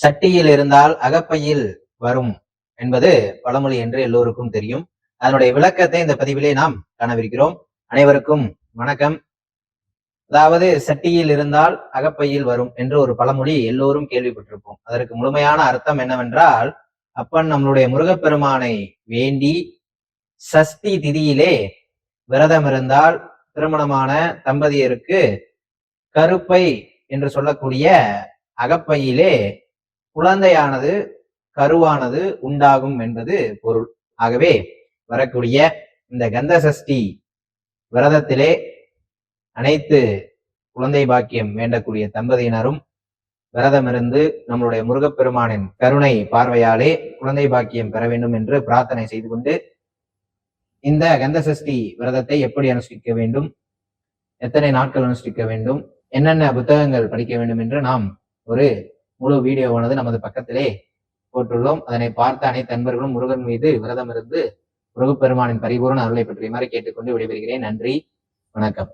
சட்டியில் இருந்தால் அகப்பையில் வரும் என்பது பழமொழி என்று எல்லோருக்கும் தெரியும். அதனுடைய விளக்கத்தை இந்த பதிவிலே நாம் காணவிருக்கிறோம். அனைவருக்கும் வணக்கம். அதாவது சட்டியில் இருந்தால் அகப்பையில் வரும் என்று ஒரு பழமொழி எல்லோரும் கேள்விப்பட்டிருப்போம். அதற்கு முழுமையான அர்த்தம் என்னவென்றால் அப்பன் நம்மளுடைய முருகப்பெருமானை வேண்டி சஷ்டி திதியிலே விரதம் இருந்தால் திருமணமான தம்பதியருக்கு கருப்பை என்று சொல்லக்கூடிய அகப்பையிலே குழந்தையானது கருவானது உண்டாகும் என்பது பொருள். ஆகவே வரக்கூடிய இந்த கந்த சஷ்டி விரதத்திலே அனைத்து குழந்தை பாக்கியம் வேண்டக்கூடிய தம்பதியினரும் விரதமிருந்து நம்மளுடைய முருகப்பெருமானின் கருணை பார்வையாலே குழந்தை பாக்கியம் பெற வேண்டும் என்று பிரார்த்தனை செய்து கொண்டு இந்த கந்த சஷ்டி விரதத்தை எப்படி அனுஷ்டிக்க வேண்டும்? எத்தனை நாட்கள் அனுஷ்டிக்க வேண்டும்? என்னென்ன புத்தகங்கள் படிக்க வேண்டும் என்று நாம் ஒரு முழு வீடியோவானது நமது பக்கத்திலே போட்டுள்ளோம். அதனை பார்த்த அனைத்து அன்பர்களும் முருகன் மீது விரதம் இருந்து முருகப்பெருமானின் பரிபூர்ண அருளை பற்றியுமாறு கேட்டுக்கொண்டு விடைபெறுகிறேன். நன்றி. வணக்கம்.